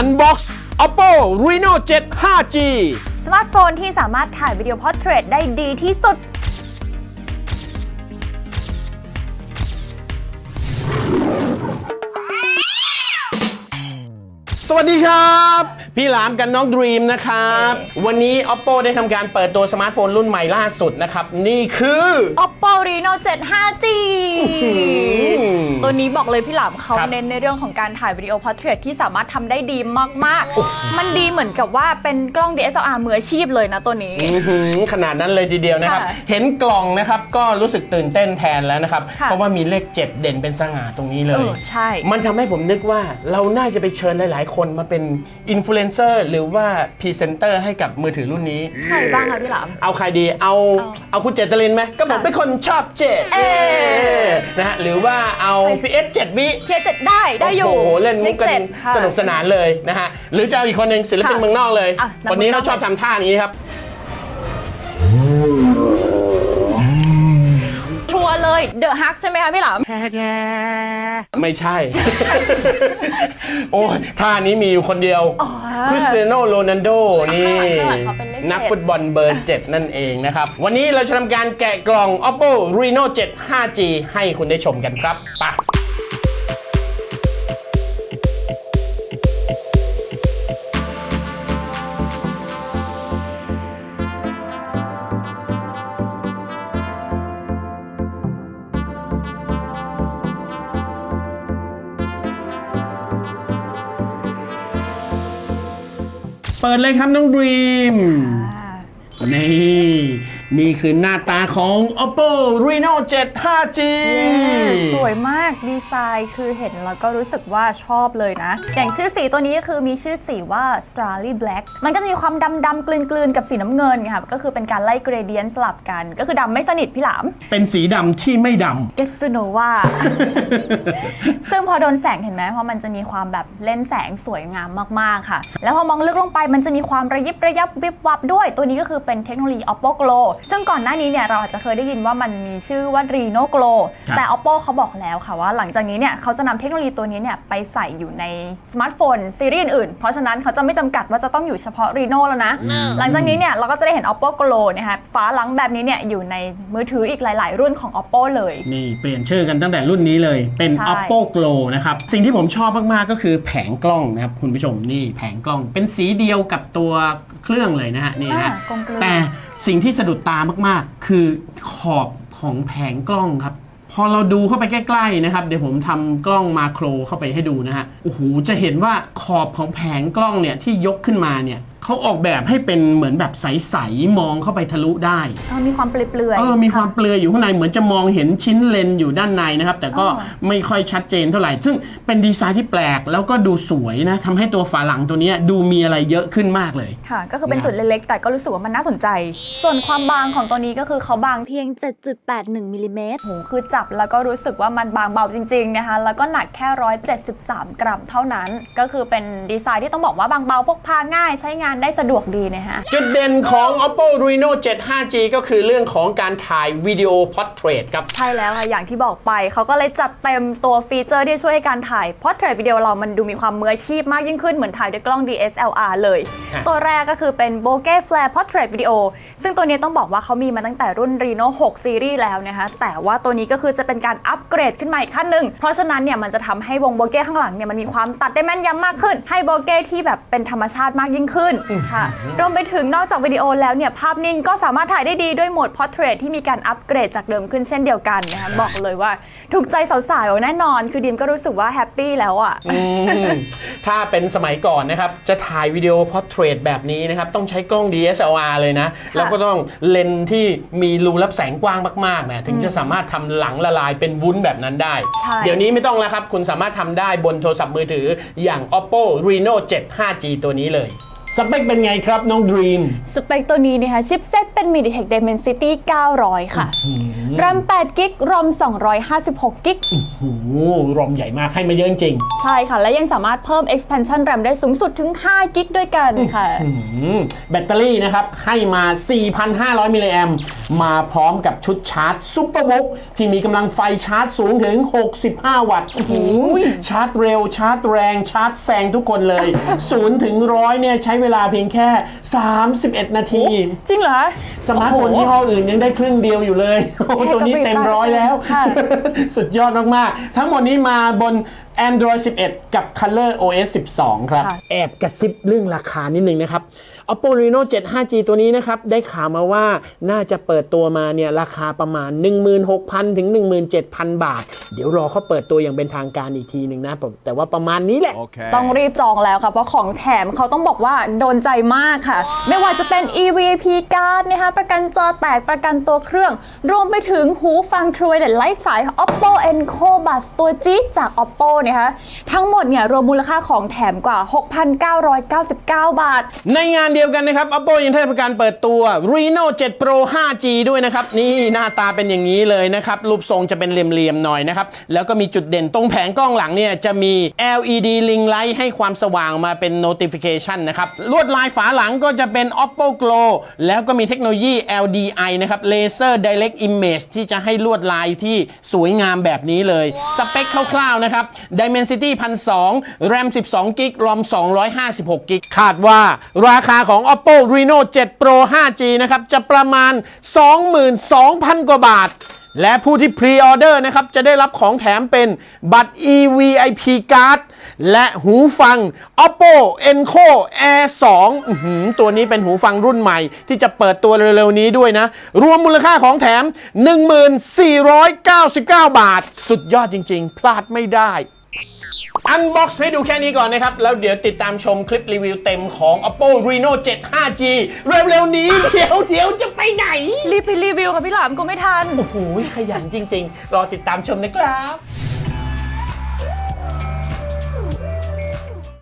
Unbox Oppo Reno 7 5G สมาร์ทโฟนที่สามารถถ่ายวิดีโอพอร์เทรตได้ดีที่สุด สวัสดีครับ พี่หลามกับน้องดรีมนะครับ วันนี้ Oppo ได้ทำการเปิดตัวสมาร์ทโฟนรุ่นใหม่ล่าสุดนะครับ นี่คือ Oppo Reno 7 5G ตัวนี้บอกเลยพี่หลามเขาครับเน้นในเรื่องของการถ่ายวิดีโอพอร์เทรตที่สามารถทำได้ดีมากๆมันดีเหมือนกับว่าเป็นกล้อง DSLR มืออาชีพเลยนะตัวนี้ อื้อหือขนาดนั้นเลยทีเดียวนะครับ ค่ะเห็นกล่องนะครับก็รู้สึกตื่นเต้นแทนแล้วนะครับ ค่ะ เพราะว่ามีเลข 7 เด่นเป็นสง่าตรงนี้เลเอย อใช่ มันทำให้ผมนึกว่าเราน่าจะไปเชิญหลาย ๆ คนมาเป็นอินฟลูเอนเซอร์หรือว่าพรีเซนเตอร์ให้กับมือถือรุ่นนี้ ใครบ้างคะพี่หลาม เอาใครดี เอา เอาคุณเจตลินไหม ก็บอกค่ะเป็นคนชอบเจตเอ๊ะนะฮะ หรือว่าเอาพีเอสเจ็ดวิเทียเจ็ดได้ได้อยู่โอ้โหเล่นมุกกันลขจ็ดค่ะ สนุกสนานเลยนะฮะ หรือจะเอาอีกคนหนึ่งศิลปินค่ะเมืองนอกเลยอะคนนี้เมืองนเขาอกชอบทำท่าอย่างนี้ครับ ชัวร์เลยเดอะฮักใช่ไหมคะพี่หลาม ไม่ใช่ โอ้ยท่านี้มีอยู่คนเดียวอ๋อคริสเตียโนโรนัลโดนี่ ข้างหลังเขาเป็นเลขเจ็ด นักฟุตบอลเบอร์7นั่นเองนะครับ วันนี้เราจะทำการแกะกล่อง Oppo Reno 7 5G ให้คุณได้ชมกันครับไปะ เปิดเลยครับน้องดรีมนี่ นี่คือหน้าตาของ Oppo Reno 7 5G สวยมากดีไซน์คือเห็นแล้วก็รู้สึกว่าชอบเลยนะ อย่างชื่อสีตัวนี้ก็คือมีชื่อสีว่า Starry Black มันก็จะมีความดำดำๆกลืนกลืนๆกับสีน้ำเงินค่ะก็คือเป็นการไล่เกรเดียนสลับกัน ก็คือดำไม่สนิทพี่หลาม เป็นสีดำที่ไม่ดเกสโนวาซึ่งพอโดนแสงเห็นไหมว่ามันจะมีความแบบเล่นแสงสวยงามมากๆค่ะ แล้วพอมองลึกลงไปมันจะมีความระยิบระยับวิบวับด้วย ตัวนี้ก็คือเป็นเทคโนโลยี Oppo Glow ซึ่งก่อนหน้านี้เนี่ยเราอาจจะเคยได้ยินว่ามันมีชื่อว่า Reno Glow แต่ Oppo เขาบอกแล้วค่ะว่าหลังจากนี้เนี่ยเขาจะนำเทคโนโลยีตัวนี้เนี่ยไปใส่อยู่ในสมาร์ทโฟนซีรีส์อื่นๆเพราะฉะนั้นเขาจะไม่จำกัดว่าจะต้องอยู่เฉพาะ Reno แล้วนะ หลังจากนี้เนี่ยเราก็จะได้เห็น Oppo Glow เนะคะฟ้าหลังแบบนี้เนี่ยอยู่ในมือถืออีกหลาย ๆ รุ่นของ Oppo เลยำนี่เปลี่ยนชื่อกันตั้งแต่รุ่นนี้เลย เป็น ใช่ Oppo Glow นะครับ สิ่งที่ผมชอบมาก ๆ ก็คือแผงกล้องนะครับ คุณผู้ชมนี่แผงกล้องเป็นสีเดียวกับตัวเครื่องเลยนะฮะนี่นะฮะอ่ากลมกลืน แต่ สิ่งที่สะดุดตามากๆ คือขอบของแผงกล้องครับ พอเราดูเข้าไปใกล้ๆนะครับ เดี๋ยวผมทำกล้องมาโครเข้าไปให้ดูนะฮะโอ้โหจะเห็นว่าขอบของแผงกล้องเนี่ยที่ยกขึ้นมาเนี่ย เขาออกแบบให้เป็นเหมือนแบบใสๆมองเข้าไปทะลุได้เออมีความเปลือยๆเออมีความะเปลือยอยู่ข้างในเหมือนจะมองเห็นชิ้นเลนส์อยู่ด้านในนะครับ แต่ก็อ๋อไม่ค่อยชัดเจนเท่าไหร่ ซึ่งเป็นดีไซน์ที่แปลกแล้วก็ดูสวยนะทำให้ตัวฝาหลังตัวเนี้ยดูมีอะไรเยอะขึ้นมากเลยค่ะ ก็คือเป็นนะจุดเล็กๆแต่ก็รู้สึกว่ามันน่าสนใจ ส่วนความบางของตัวนี้ก็คือเขาบางเพียง 7.81มิลลิเมตรโหคือจับแล้วก็รู้สึกว่ามันบางเบาจริงๆนะคะแล้วก็หนักแค่ 173 กรัมเท่านั้น ก็คือเป็นดีไซน์ที่ต้องบอกว่าบางเบาพกพาง่ายใช้งานได้สะดวกดีนะคะจุดเด่นของ Oppo Reno 7 5G ก็คือเรื่องของการถ่ายวิดีโอพอร์เทรตครับ ใช่แล้วค่ะอย่างที่บอกไป เขาก็เลยจัดเต็มตัวฟีเจอร์ที่ช่วยให้การถ่ายพอ r t เทรตวิดีโอเรามันดูมีความมืออาชีพมากยิ่งขึ้นเหมือนถ่ายด้วยกล้อง DSLR เลยค่ะตัวแรกก็คือเป็น Bokeh Flare Portrait Video ซึ่งตัวนี้ต้องบอกว่าเขามีมาตั้งแต่รุ่น Reno 6ซีรีส์แล้วนะคะ แต่ว่าตัวนี้ก็คือจะเป็นการอัปเกรดขึ้นมาอีกขั้นหนึ่ง เพราะฉะนั้นเนี่ยมันจะทำให้วงโบเก้ข้างหลังเนี่ยมันมีความตัดได้แม่นยำมากขึ้น ให้โบเก้ที่แบบเป็นธรรมชาติมากยิ่งขึ้นค่ะรวมไปถึงนอกจากวิดีโอแล้วเนี่ยภาพนิ่งก็สามารถถ่ายได้ดีด้วยโหมด Portrait ที่มีการอัปเกรดจากเดิมขึ้นเช่นเดียวกันนะคะบอกเลยว่าถูกใจสาวๆแน่นอน คือดิมก็รู้สึกว่าแฮปปี้แล้วอะอืมถ้าเป็นสมัยก่อนนะครับ จะถ่ายวิดีโอพอร์เทรตแบบนี้นะครับ ต้องใช้กล้อง DSLR เลยนะ แล้วก็ต้องเลนส์ที่มีรูรับแสงกว้างมากๆนะถึงจะสามารถทำหลังละลายเป็นวุ้นแบบนั้นได้ใช่เดี๋ยวนี้ไม่ต้องแล้วครับ คุณสามารถทำได้บนโทรศัพท์มือถืออย่าง Oppo Reno 7 5G ตัวนี้เลย สเปคเป็นไงครับน้องดรีม สเปคตัวนี้นะคะชิปเซตเป็น MediaTek Dimensity 900 ค่ะ แรม8กิกรอม256กิกโอ้โหรอมใหญ่มากให้มาเยอะจริง ใช่ค่ะ และยังสามารถเพิ่ม expansion RAM ได้สูงสุดถึง 5 กิกด้วยกันค่ะอืมแบตเตอรี่นะครับ ให้มา 4,500 มิลลิแอมมาพร้อมกับชุดชาร์จซุปเปอร์บุ๊กที่มีกำลังไฟชาร์จสูงถึง 65 วัตต์โอ้โหชาร์จเร็วชาร์จแรงชาร์จแซงทุกคนเลย0ถึงร้อยเนี่ยใช้เวลาเพียงแค่ 31 นาที จริงเหรอ สมาร์ทโฟนโอ้โหยี่ห้ออื่นยังได้ครึ่งเดียวอยู่เลยโอ้โหแค่ตัวนี้เต็มร้อยแล้วค่ะสุดยอดมากๆ ทั้งหมดนี้มาบน Android 11 กับ Color OS 12 ครับค่ะแอบกระซิบเรื่องราคานิดนึงนะครับ Oppo Reno 7 5G ตัวนี้นะครับ ได้ข่าวมาว่าน่าจะเปิดตัวมาเนี่ย ราคาประมาณ 16,000 ถึง 17,000 บาท เดี๋ยวรอเขาเปิดตัวอย่างเป็นทางการอีกทีหนึ่งนะผมแต่ว่าประมาณนี้แหละ Okay. ต้องรีบจองแล้วค่ะ เพราะของแถมเขาต้องบอกว่าโดนใจมากค่ะ ไม่ว่าจะเป็น EVP card นะคะประกันจอแตกประกันตัวเครื่อง รวมไปถึงหูฟัง True Wireless ไร้สาย Oppo Enco Buds ตัวจี๊ดจาก Oppo นะคะทั้งหมดเนี่ยรวมมูลค่าของแถมกว่า 6,999 บาท ในงานเดียวกันนะครับ Oppo ยังได้ทำการเปิดตัว Reno 7 Pro 5G ด้วยนะครับ นี่หน้าตาเป็นอย่างนี้เลยนะครับ รูปทรงจะเป็นเหลี่ยมๆหน่อยนะครับ แล้วก็มีจุดเด่นตรงแผงกล้องหลังเนี่ยจะมี LED ring light ให้ความสว่างมาเป็น notification นะครับ ลวดลายฝาหลังก็จะเป็น Oppo Glow แล้วก็มีเทคโนโลยี LDI นะครับ Laser Direct Image ที่จะให้ลวดลายที่สวยงามแบบนี้เลย สเปคคร่าวๆนะครับ Dimensity 1,200 RAM 12 g b ROM 256 g b คาดว่าราคาของ Oppo Reno 7 Pro 5G นะครับ จะประมาณ 22,000 กว่าบาท และผู้ที่พรีออเดอร์นะครับ จะได้รับของแถมเป็นบัตร EVIP Card และหูฟัง Oppo Enco Air 2อื้อหือตัวนี้เป็นหูฟังรุ่นใหม่ ที่จะเปิดตัวเร็วๆนี้ด้วยนะ รวมมูลค่าของแถม 1499 บาท สุดยอดจริงๆ พลาดไม่ได้ อันบ็อกซ์ให้ดูแค่นี้ก่อนนะครับ แล้วเดี๋ยวติดตามชมคลิปรีวิวเต็มของ Oppo Reno 7 5G เร็วๆนี้ เดี๋ยวเดี๋ยวจะไปไหน รีบไปรีวิวค่ะพี่หลามกูไม่ทัน โอ้โหขยันจริง ๆ รอติดตามชมนะครับ